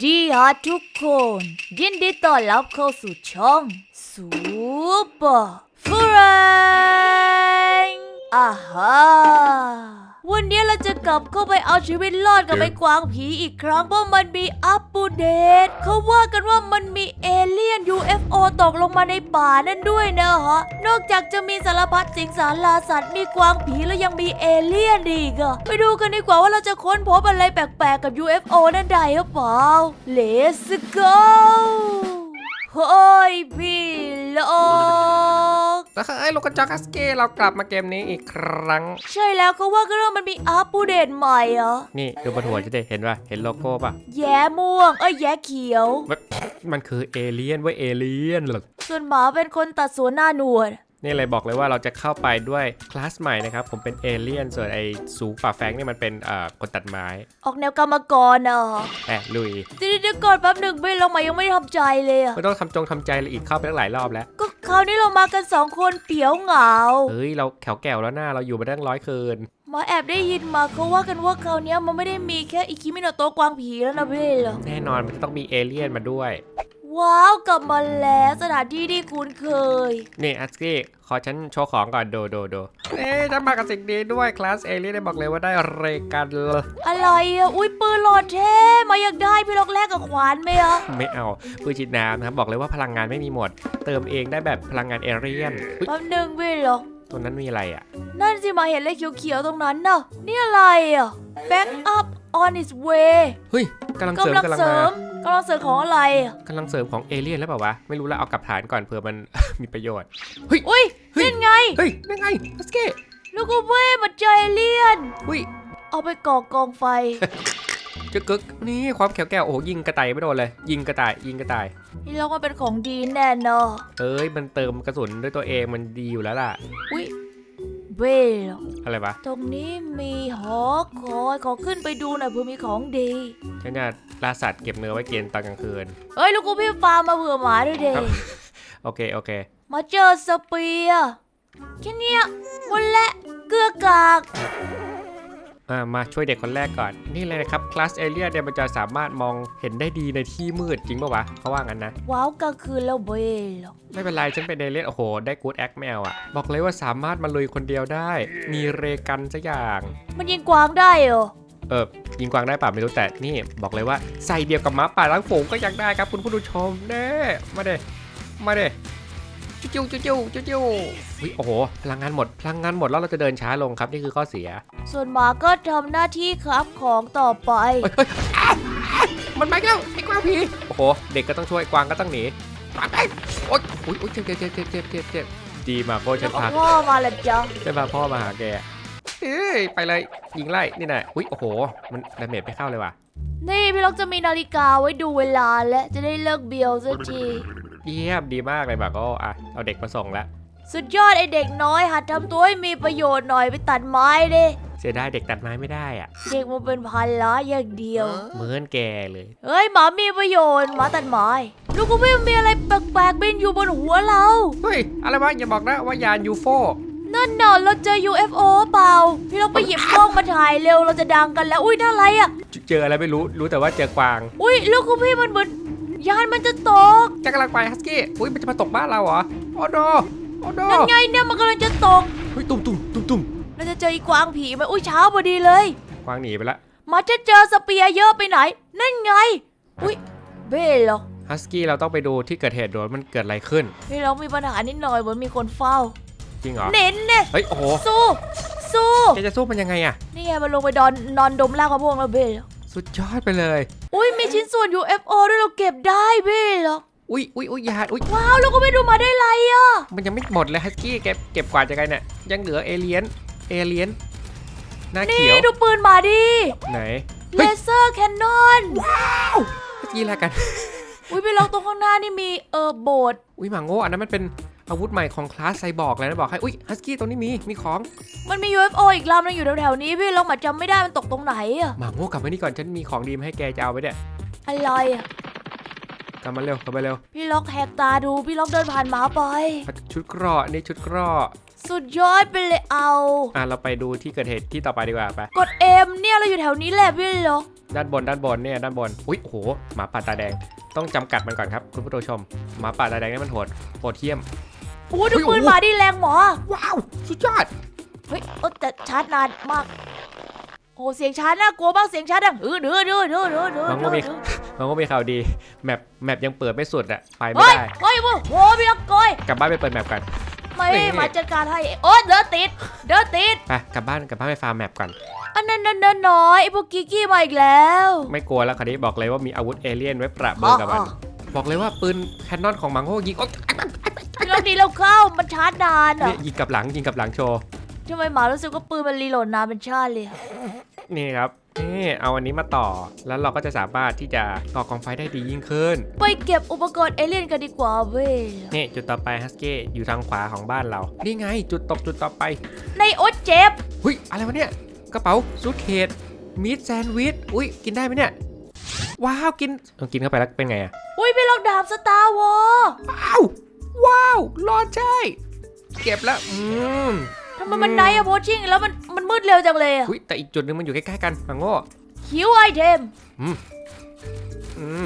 ดีฮะทุกคน ยินดีต้อนรับเข้าสู่ช่องซูเปอร์ฟรนอ่าฮะ วันนี้เราจะกลับเข้าไปเอาชีวิตรอดกับไอ้กวางผีอีกครั้งเพราะมันมีอัปเดตเขาว่ากันว่ามันมีเอเลี่ยน UFO ตกลงมาในป่านั่นด้วยนะฮะ นอกจากจะมีสารพัดสิงสารลาสัตว์มีกวางผีแล้วยังมีเอเลี่ยนอีกอะไปดูกันดีกว่าว่าเราจะค้นพบอะไรแปลกๆกับ UFO นั่นได้หรือเปล่า Let's go เฮ้ยพี่ลก แล้วไอ้ลูกกระจอกฮัสกี้เรากลับมาเกมนี้อีกครั้ง ใช่แล้วเขาว่ากันว่ามันมีอัปเดตใหม่เหรอ นี่ดูบนหัวจะได้เห็นป่ะเห็นโลโก้ป่ะ แย้ม่วง เอ้ยแย้เขียว มันมันคือเอเลี่ยนเว้ยเอเลี่ยนเหรอส่วนหมาเป็นคนตัดสวนหน้าหนวด นี่เลยบอกเลยว่าเราจะเข้าไปด้วยคลาสใหม่นะครับผมเป็นเอเลี่ยนส่วนไอ้สูงป่าแฟงนี่มันเป็นเอ่อคนตัดไม้ออกแนวกรรมกรอะแอะลุยเดี๋ยวเดี๋ยวก่อนแป๊บหนึ่งไม่ลงมายังไม่ทำใจเลยอะไม่ต้องทำจงทำใจเลยอีกเข้าไปตั้งหลายรอบแล้ว ก็คราวนี้เรามากันสองคนเปียวเหงาเฮ้ยเราแขวแก่วแล้วหน้าเราอยู่มาตั้งร้อยคืนหมาแอบได้ยินมาเขาว่ากันว่าคราวเนี้ยมันไม่ได้มีแค่อิคิมิโนโตะกวางผีแล้วนะพี่เหรอแน่นอนมันจะต้องมีเอเลี่ยนมาด้วย ว้าวกลับมาแล้วสถานที่ที่คุ้นเคย นี่ฮัสกี้ขอฉันโชว์ของก่อนโดโดโดเอ๊ะฉันมากับสิ่งนี้ด้วยคลาสเอเลี่ยนได้บอกเลยว่าได้เรกันเลยอะไรอะอุ้ยปืนหลอดเท่มาอยากได้พี่ล็อกแรกกับขวานไหมอะไม่เอาปืนฉีดน้ำนะครับบอกเลยว่าพลังงานไม่มีหมด เติมเองได้แบบพลังงานเอเรียนอุ๊ยแป๊บหนึ่งพี่เหรอตัวนั้นมีอะไรอะ นั่นสิมาเห็นเลขเขียวๆตรงนั้นน่ะนี่อะไรอะ back up on its way เฮ้ยกำลังเสริมกำลังกำลังเสริมาม กำลังเสริมของอะไรอะกำลังเสริมของเอเลี่ยนแล้วเปล่าวะ ไม่รู้ละเอากลับฐานก่อนเผื่อมัน มีประโยชน์อุ้ยเฮ้ยนั่นไง เฮ้ยนั่นไงฮัสกี้ลูกกูเว้ยมาเจอเอเลี่ยน อุ้ย เอาไปก่อกองไฟ จะกึกนี่ความแข็งแกร่งโอ้โหยิงกระต่ายไม่โดนเลย ยิงกระต่ายยิงกระต่าย นี่เราก็เป็นของดีแน่นอนเอ้ยมันเติมกระสุนด้วยตัวเองมันดีอยู่แล้วล่ะ อุ้ยเว้ยเหรออะไรวะ ตรงนี้มีหอคอยขอขึ้นไปดูหน่อยเผื่อมีของดี ฉันจะ ล่าสัตว์เก็บเนื้อไว้กินตอนกลางคืน เอ้ยลูกกูพี่ฟาร์มมาเผื่อหมาด้วยเด็ครับ โอเค โอเค มาเจอสเปียร์แค่เนี้ยหมดและเกลือกาก อ่ามาช่วยเด็กคนแรกก่อน นี่เลยนะครับคลาสเอเลียเนี่ยมันจะสามารถมองเห็นได้ดีในที่มืดจริงปะวะเขาว่างั้นนะ ว้าวกลางคืนแล้วเว้ยเหรอไม่เป็นไร ฉันเป็นเอเลียนโอ้โห ได้กูดแอคแมวอะบอกเลยว่าสามารถมาลุยคนเดียวได้ มีเรกันสักอย่าง มันยิงกวางได้เหรอ เออยิงกวางได้ป่ะไม่รู้แต่นี่บอกเลยว่าใส่เดียวกับหม้าป่าล้างฝูงก็ยังได้ครับคุณผู้ชมเน่มาเด้มาเด้จิ้วจิ้วจิ้วจิ้วจิ้วอุ๊ยโอ้โหพลังงานหมดพลังงานหมดแล้วเราจะเดินช้าลงครับนี่คือข้อเสีย ส่วนหมาก็ทำหน้าที่ครับของต่อไปเฮ้ยเฮ้ยอ้าวอ้าวมันมาแล้วไอ้กวางผีโอ้โหเด็กก็ต้องช่วยกวางก็ต้องหนีกวางไปโอ๊ยอุ๊ยอุ๊ยเจ็บเจ็บเจ็บเจ็บเจ็บเจ็บเจ็บดีมากโก้ฉันเอาพาพ่อมาละจ้ะฉันพาพ่อมาหาแก เอ้ยไปเลยยิงไล่นี่น่ะอุ๊ยโอ้โห มันดาเมจไม่เข้าเลยว่ะนี่พี่ล็อกจะมีนาฬิกาไว้ดูเวลาและจะได้เลิกเบียวสักทีเยี่ยมดีมากเลยแบบก็อะเอาเด็กมาส่งแล้วสุดยอดไอเด็กน้อยหัดทำตัวให้มีประโยชน์หน่อยไปตัดไม้ดิเสียดายเด็กตัดไม้ไม่ได้อะ เด็กมันเป็นพันล้าอย่างเดียว เหมือนแกเลย เฮ้ยหมามีประโยชน์หมาตัดไม้ลูกกูไม่มีอะไรแปลกๆบินอยู่บนหัวเรา เฮ้ยอะไรวะอย่าบอกนะว่ายานยูโฟ นั่นน่ะเราเจอ UFO เปล่า พี่ล็อกไปหยิบกล้องมาถ่ายเร็วเราจะดังกันแล้ว อุ้ยน่าอะไรอะ เจออะไรไม่รู้ รู้แต่ว่าเจอกวาง อุ้ยลูกกูพี่มันเหมือนยานมันจะตกจะกำลังไปฮัสกี้ อุ้ยมันจะมาตกบ้านเราเหรอโอ้โนโอ้โนนั่นไงเนี่ยมันกำลังจะตก เฮ้ยตุ่มตุ่มตุ่มตุ่มเราจะเจออีกวางผีไหมอุ้ยเช้าพอดีเลย กวางหนีไปละ มาจะเจอสเปียร์เยอะไปไหน นั่นไง อุ้ยเบ้เหรอฮัสกี้เราต้องไปดูที่เกิดเหตุโดนมันเกิดอะไรขึ้น พี่ล็อกมีปัญหานิดหน่อยเหมือนมีคนเฝ้า จริงเหรอ เน้นเนี่ยเฮ้ย โอ้โหสู้ สู้แกจะสู้มันยังไงอะนี่ไงมันลงไปดอนนอนดมรากมะม่วงแล้วเบ้เหรอสุดยอดไปเลย อุ้ยมีชิ้นส่วน UFO ด้วยเราเก็บได้เบ้เหรออุ้ยอุ้ยอุ้ยยานอุ้ยว้าวเราก็ไม่ดูมาได้ไรอะ มันยังไม่หมดเลยฮัสกี้เก็บเก็บกวาดยังไงเนี่ยยังเหลือเอเลียนเอเลียนหน้านี่เขียวดูปืนมาดิไหนเลเซอร์แคนนอนฮัสกี้แล้วกัน อุ้ยไปลองตรงข้างหน้านี่มีเออโบสถ์อุ้ยหมาโง่อันนั้นมันเป็น อาวุธใหม่ของคลาสไซบอร์กเลยนะบอกให้ อุ้ยฮัสกี้ตรงนี้มี มีของ มันมี UFO อีกลำนึงอยู่แถวๆนี้พี่ลองมาจำไม่ได้มันตกตรงไหนอะหมาโง่กลับมานี่ก่อนฉันมีของดีมาให้แกจะเอาไปเนี่ยอะไรอะกลับมาเร็วกลับมาเร็ว พี่ล็อกแหกตาดูพี่ล็อกเดินผ่านหมาไป ชุดเกราะนี่ชุดเกราะสุดยอดไปเลยเอา อะเราไปดูที่เกิดเหตุที่ต่อไปดีกว่าไป กดเอ็มเนี่ยเราอยู่แถวนี้แหละพี่ล็อกด้านบนด้านบนเนี่ยด้านบน อุ้ยโอ้โหหมาป่าตาแดง ต้องจำกัดมันก่อนครับ คุณผู้ชมหมาป่าตาแดงนี่มันโหดโหดเที่ยม โอ้ดูเฮ้ยปืนโอ้โหมาดิแรงหมอ ว้าวสุดยอดเฮ้ยเออแต่ชาร์จนานมากโอ้เสียงชาร์จน่ากลัวมากเสียงชาร์จดังเออเดือดเดือดเดือดเดือดเดือดมันก็มีมันก็มีข่าวดีแมปแมปยังเปิดไม่สุดอะไปไม่เฮ้ยได้เฮ้ยโอ้โหพี่ลักกอยกลับบ้านไปเปิดแมปกันไม่นี่มาจัดการให้โอ้เดือดติดเดือดติดไปกลับบ้านกลับบ้านไปฟาร์มแมปก่อนอันนั้นนั่นนั่นน้อยไอพวกกิกกี้มาอีกแล้ว ไม่กลัวแล้วคราวนี้บอกเลยว่ามีอาวุธเอเลี่ยนไว้ปราบเบอร์กับมันอ๋อบอกเลยว่าปืนแคนนอนของมังโง่ยิงโอ๊ย พี่ลักดีแล้วเข้ามันชาร์จนานอะนี่ยิงกับหลังยิงกับหลังโชว์ทำไมหมารู้สึกว่าปืนมันรีโหลดนานเป็นชาติเลยอะนี่ครับนี่เอาอันนี้มาต่อแล้วเราก็จะสามารถที่จะก่อกองไฟได้ดียิ่งขึ้น ไปเก็บอุปกรณ์เอเลี่ยนกันดีกว่าเว้ยนี่จุดต่อไปฮัสเก้อยู่ทางขวาของบ้านเรา นี่ไงจุดตกจุดต่อไปในโอ๊ตเจ็บหุยอะไรวะเนี่ยกระเป๋าซูทเคสมีดแซนด์วิชอุ้ยกินได้ไหมเนี่ยว้าวกินเออกินเข้าไปแล้วเป็นไงอะอุ้ยพี่ลองดาบสตาร์วอลว้าว อดใช่ เก็บแล้วอืมทำไมมันไนอะโพชิ่งแล้วมันมันมืดเร็วจังเลยอะอุ้ยแต่อีกจุดหนึงมันอยู่ใกล้ๆกันมังโง่หิวไอเทมอืม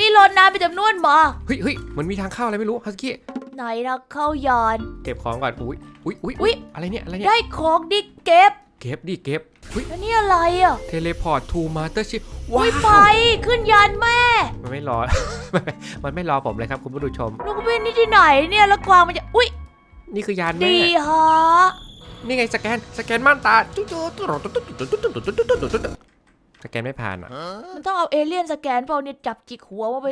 รีโหลดนานเป็นจำนวนมาเฮ้ยเฮ้ยมันมีทางเข้าอะไรไม่รู้ฮัสกี้ไหนนะเข้ายาน เก็บของก่อนอุ้ยอุ้ยอุ้ยอุ๊ย อะไรเนี่ยอะไรเนี่ยได้ของดิเก็บเก็บดิเก็บอุ้ยแล้วนี่อะไรอะเทเลพอร์ตทูมาสเตอร์ชิพอุ้ยไปขึ้นยานแม่มันไม่รอ มันไม่รอผมเลยครับคุณผู้ชมลูกบินนี่ที่ไหนเนี่ยแล้วกวางมันจะอุ้ย นี่คือยานแม่ดีฮะนี่ไงสแกนสแกนม่านตาจุ๊จุ๊สแกนไม่ผ่านอะมันต้องเอาเอเลี่ยนสแกนเปล่าเนี่ยจับจิกหัวมาไป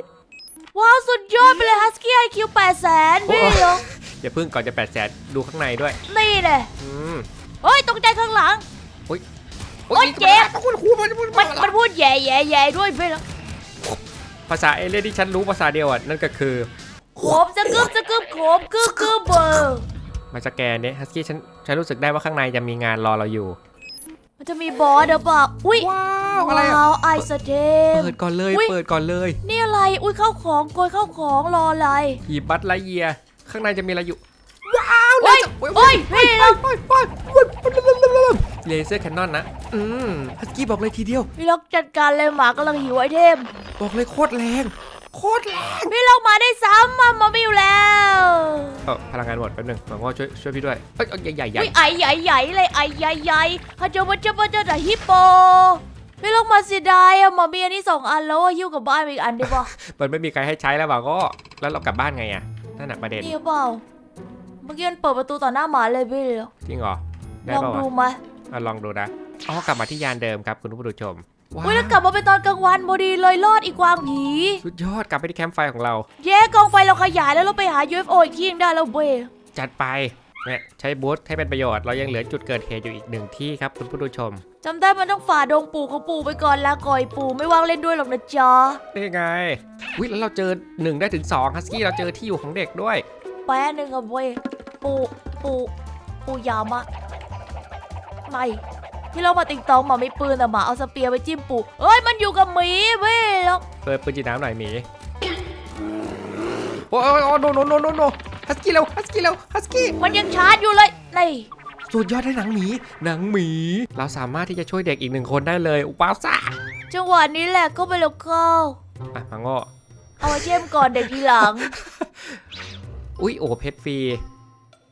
ว้าวสุดยอดไปเลยฮัสกี้ไอคิวแปดแสนพี่เหรออย่าเพิ่งก่อนจะแปดแสนดูข้างในด้วย นี่เลยอืมเฮ้ยตกใจข้างหลังโอ๊ยเจ็บคุณครูมันมันมันพูดแย่แย่แย่ด้วยพี่เหรอภาษาเอเลี่ยนที่ฉันรู้ภาษาเดียวอะนั่นก็คือโขมจะกึบจะกึบโขมกึบกึบเบอร์ มาสแกนเนี่ยฮัสกี้ฉันฉันรู้สึกได้ว่าข้างในจะมีงานรอเราอยู่ มันจะมีบอสเดี๋ยวบอกอุ้ยว้าวอะไรอะว้าวไอสเตม เปิดก่อนเลย อุ๊ย เปิดก่อนเลยนี่อะไร อุ้ยเข้าของโกยเข้าของรออะไรหีบบัตไลเยียข้างในจะมีอะไรอยู่เฮ้ยเฮ้ยพี่เราเลเซอร์แคนนอนนะอืมฮัสกี้บอกเลยทีเดียว พี่เราจัดการเลยหมากำลังหิวไอเทม บอกเลยโคตรแรงโคตรแรงพี่เรามาได้ซ้ำมามาไม่อยู่แล้วเออพลังงานหมดแป๊บนึงหวังว่าช่วยช่วยพี่ด้วยเอ้ยเอาใหญ่ๆใหญ่อุ้ยไอใหญ่ใหญ่เลยไอใหญ่ใหญ่ฮัจโจมันจะมันจะแต่ฮิปโปพี่เรามาเสียดายอะหมามีอันนี้สองอันแล้วอะหิ้วกลับบ้านไปอีกอันได้ปะมันไม่มีใครให้ใช้แล้วหวังก็แล้วเรากลับบ้านไงอะนั่นหนักประเด็นนี่เปล่าเมื่อกี้มันเปิดประตูต่อหน้าหมาเลยพี่เหรอจริงเหรอได้ลองป่าวดูวะไหมอะลองดูนะอ๋อกลับมาที่ยานเดิมครับคุณผู้ชม ว้าวอุ้ยแล้วกลับมาเป็นตอนกลางวันพอดีเลยรอดอีกวางผี สุดยอดกลับไปที่แคมป์ไฟของเรา เย้กองไฟเราขยายแล้วเราไปหา UFO อีกที่นึงได้แล้วเว้ยจัดไปเนี่ยใช้บูธให้เป็นประโยชน์เรายังเหลือจุดเกิดเหตุอยู่อีกหนึ่งที่ครับคุณผู้ชมจำได้มันต้องฝ่าดงปู่ของปู่ไปก่อนแล้วก่อยปู่ไม่ว่างเล่นด้วยหรอกนะจ๊ะนี่ไงวิแล้วเราเจอหนึ่งได้ถึงสองฮัสกี้เราเจอที่อยู่ของเด็กด้วย แป๊ะหนึ่งอะเว้ยปู่ปู่ปู่ยามะไม่ ที่เรามาติงตองหมาไม่ปืนแต่หมาเอาสเปียร์ไปจิ้มปู่เอ้ยมันอยู่กับหมีเว้ยแล้วเปิดปืนจีน้ำหน่อยหมีโอ้ยโอ้ยโอ้ยโนโนโนโนโนฮัสกี้เร็วฮัสกี้เร็วฮัสกี้มันยังชาร์จอยู่เลยนี่ สุดยอดได้หนังหมี หนังหมี เราสามารถที่จะช่วยเด็กอีกหนึ่งคนได้เลยว้าวซ่าจังหวะนี้แหละเข้าไปแล้วเข้าอะมังโง่เอาไว้เช่มก่อนเด็กทีหลัง อุ้ยโอ้เพชรฟรี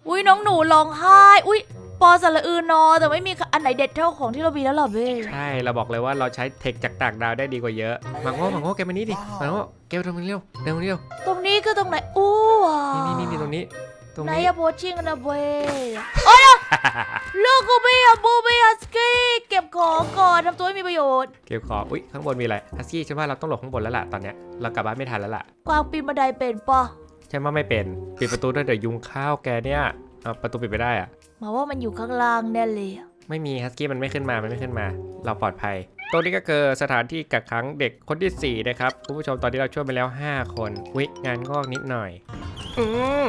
อุ้ยน้องหนูร้องไห้อุ้ย ปอสระอือนอ แต่ไม่มีอันไหนเด็ดเท่าของที่เรามีแล้วหรอเว้ยใช่ เราบอกเลยว่าเราใช้เทคจากต่างดาวได้ดีกว่าเยอะมังโง่มังโง่แกมานี่ดิมังโง่แกมาตรงนี้เร็วเร็วเร็วตรงนี้คือตรงไหนอู้ว้านี่นี่นี่ตรงนี้ตรงไหนนี้อะโพชิ่งนะเว้ยโอ้ยลูกกูไม่อะบูไม่อะสกี้เก็บของก่อนทำตัวให้มีประโยชน์ เก็บของอุ้ยข้างบนมีอะไรฮัสกี้ฉันว่าเราต้องหลบข้างบนแล้วล่ะตอนเนี้ยเรากลับบ้านไม่ทันแล้วล่ะกวางปีนบันไดเป็นปะฉันว่าไม่เป็นปิดประตูด้วยเดี๋ยวยุงเข้าวแกเนี่ย ประตูปิดไปได้อะมาว่ามันอยู่ข้างล่างแน่เลยไม่มีฮัสกี้มันไม่ขึ้นมา มันไม่ขึ้นมา เราปลอดภัย ตรงนี้ก็คือสถานที่กักขังเด็กคนที่ 4 นะครับ คุณผู้ชมตอนนี้เราช่วยไปแล้ว 5 คนวิงานงอกนิดหน่อย อืม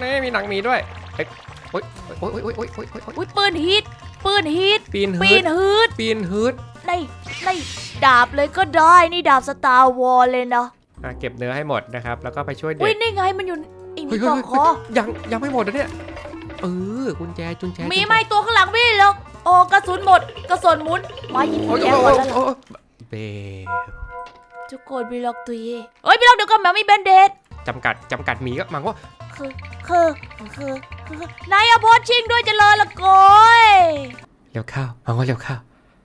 นี่มีหนังมีด้วยเอ้ยโอ๊ยโอ๊ยโอ๊ยโอ๊ยโอ๊ยโอ๊ยโอ๊ยอุ้ยปืนฮิตปืนฮิตปีนปืฮึดนฮืดปีนฮึดในในดาบเลยก็ได้นี่ดาบสตาร์วอลเลยนะะเก็บเนื้อให้หมดนะครับ แล้วก็ไปช่วยเด็อุ้ยกนี่ไงมันอยู่อีเต่อคอยังยังไม่หมดนะเนี่ย เออกุญแจกุญแจมีไหมตัวข้างหลังพี่แล้วโอ้กระสุนหมดกระสุนหมุนมาหยิบโอ้ยแจโอ้ยก่อนโอ้ยแล้วโอ้ยไปเร็วทุกคนพี่ล็อกตุยเฮ้ยพี่ล็อกเดี๋ยวก่อนหมามีแบนเดดจำกัดจำกัดหมีก็มังว่าคือคือคือคือนายอะโพสชิงด้วยเจะเลยละโกยเร็วเข้ามังว่าเร็วเข้า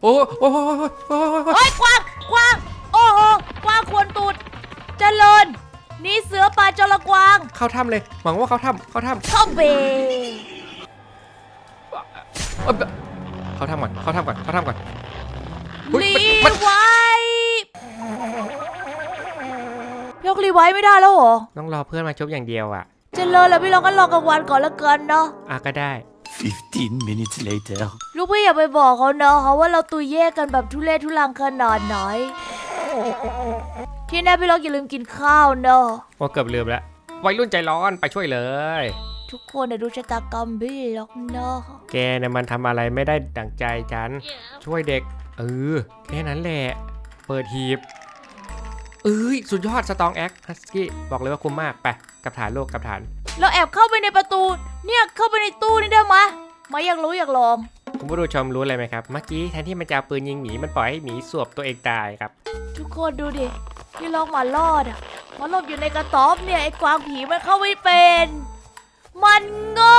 โอ้โอ้โอ้โอ้โอ้โอ้เฮ้ยกวางกวางโอ้โหกวางควรตูดเจริญ นี่เสือป่าจระกวางเข้าถ้ำเลยมังว่าเข้าถ้ำเข้าถ้ำเข้าเบเอ้ยเข้าถ้ำก่อนเข้าถ้ำก่อนเข้าถ้ำก่อนเฮ้ยรีมันไว้พี่ล็อกรีไว้ไม่ได้แล้วเหรอ ต้องรอเพื่อนมาชุบอย่างเดียวอะเจริญแล้วพี่ล็อกก็รอกลางวันก่อนละกันเนาะ อะก็ได้ 15 minutes later. ลูกพี่อย่าไปบอกเขานะเขาว่าเราตุยแยกกันแบบทุเรศทุลังขนาดไหน ที่แน่พี่ล็อกอย่าลืมกินข้าวเนอะว่าเกือบลืมแล้ววัยรุ่นใจร้อนไปช่วยเลย ทุกคนนะดูชะตากรรมพี่ล็อกเนอะแกเนี่ยมันทำอะไรไม่ได้ดั่งใจฉัน ช่วยเด็ก เออ แค่นั้นแหละ เปิดหีบเอ้ย สุดยอดสตองแอคฮัสกี้บอกเลยว่าคุ้มมาก ไป กับฐานโลกกับฐาน เราแอบเข้าไปในประตู เนี่ยเข้าไปในตู้นี่ได้ไหมยมาอยากรู้อยากลอง คุณผู้ชมรู้อะไรไหมครับ เมื่อกี้แทนที่มันจะเอาปืนยิงหมีมันปล่อยให้หมีสวบตัวเองตายครับ ทุกคนดูดิพี่ล็อกมารอดอะมาหลบอยู่ในกระต๊อบเนี่ยไอ้กวางผีมันเข้าไม่เป็น มันโง่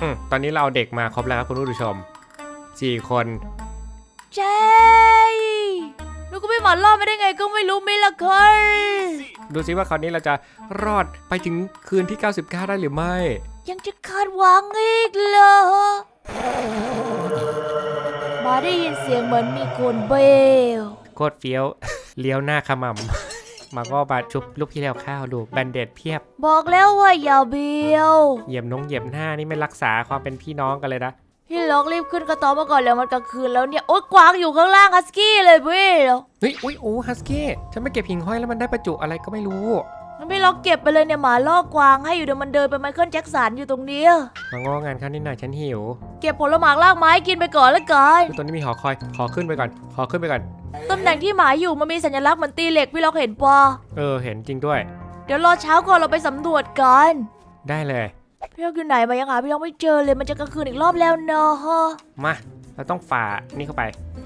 อืมตอนนี้เราเอาเด็กมาครบแล้วครับคุณผู้ชมสี่คนเจ๊ลูกก็ไม่มารอดไม่ได้ไงก็ไม่รู้มิละเคยดูซิว่าคราวนี้เราจะรอดไปถึงคืนที่ 99 ได้หรือไม่ ยังจะคาดหวังอีกเหรอมาได้ยินเสียงเหมือนมีคนเบล โคตรเฟี้ยว เลี้ยวหน้าขมำมาก็มาชุบลูกพี่แล้วข้าวดูแบนเด็ดเพียบ บอกแล้วว่าอย่าเบียวเหยียบนงเหยียบหน้านี่ไม่รักษาความเป็นพี่น้องกันเลยนะพี่ล็อกรีบขึ้นกระต๊อบมาก่อนแล้วมันกลางคืนแล้วเนี่ยโอ๊ยกวางอยู่ข้างล่างฮัสกี้เลยเบลเฮ้ยอุ้ยโอ้ฮัสกี้ฉันไม่เก็บหิ่งห้อยแล้วมันได้ประจุอะไรก็ไม่รู้ งั้นพี่ล็อกเก็บไปเลยเนี่ยหมาล่อกวางให้อยู่เดี๋ยวมันเดินไปไมเคิลแจ็คสันอยู่ตรงเนี้ยมาง้องานเขานิดหน่อยฉันหิวเก็บผลหมากลากไม้กินไปก่อนละกันตัวนี้มีหอคอย ขอขึ้นไปก่อน ขอขึ้นไปก่อน ตำแหน่งที่หมาอยู่มันมีสัญลักษณ์เหมือนตีเหล็กพี่ล็อกเห็นปะเออ เห็นจริงด้วย เดี๋ยวรอเช้าก่อนเราไปสำรวจกันได้เลย พี่ล็อกอยู่ไหนมายังหาพี่ล็อกไม่เจอเลยมันจะกลางคืนอีกรอบแล้วเนอะฮะมา เราต้องฝ่า นี่เข้าไป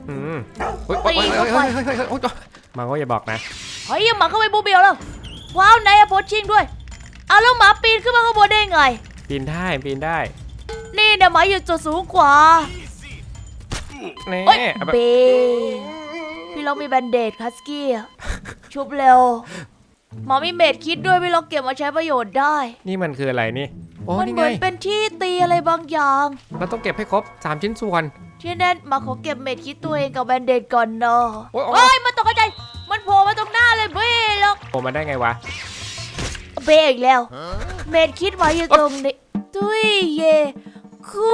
อืมเฮ้ยเฮ้ยเฮ้ยเฮ้ยเฮ้ยเฮ้ยเฮ้ยโอ๊ยมาก็อย่าบอกนะเฮ้ยยังหมาเข้าไปบูเบียวแล้ว ว้าวไหนอะโพชชิงด้วยเอาแล้วหมาปีนขึ้นมาข้างบนได้ไง ปีนได้ปีนได้นี่เนี่ยหมาอยู่จุดสูงกว่าเน่เอ้ยเอาแบบเบพี่ล็อกมีแบนเดดคัสกี้อะชุบเร็วหมอมีเม็ดคิดด้วยพี่ล็อกเก็บมาใช้ประโยชน์ได้ นี่มันคืออะไรนี่โอ้มันนี่เหไงมือนเป็นที่ตีอะไรบางอย่าง เราต้องเก็บให้ครบ3ชิ้นส่วน ที่แน่นมาขอเก็บเม็ดคิดตัวเองกับแบนเดดก่อนเนาะโอ้ยโอ้ยเฮ้ยมันตกใจ ผล่มาได้ไงวะเบ้อีกแล้ว เม็ดคิดไว้อยู่ตรงนี้ตุยเย่คู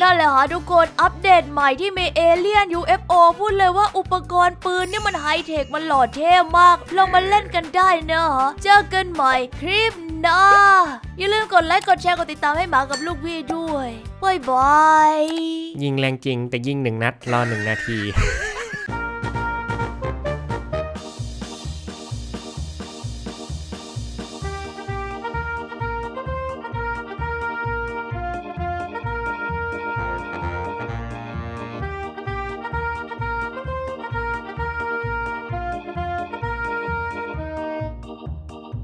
นั่นแหละฮะทุกคนอัปเดตใหม่ที่มีเอเลี่ยน UFO พูดเลยว่าอุปกรณ์ปืนนี่มันไฮเทคมันหล่อเท่มาก ลองมาเล่นกันได้นะฮะเจอกันใหม่คลิปหน้าอย่าลืมกดไลค์ กดแชร์ กดติดตามให้หมากับลูกพี่ด้วยบายบาย ยิงแรงจริงแต่ยิงหนึ่งนัด รอหนึ่งนาที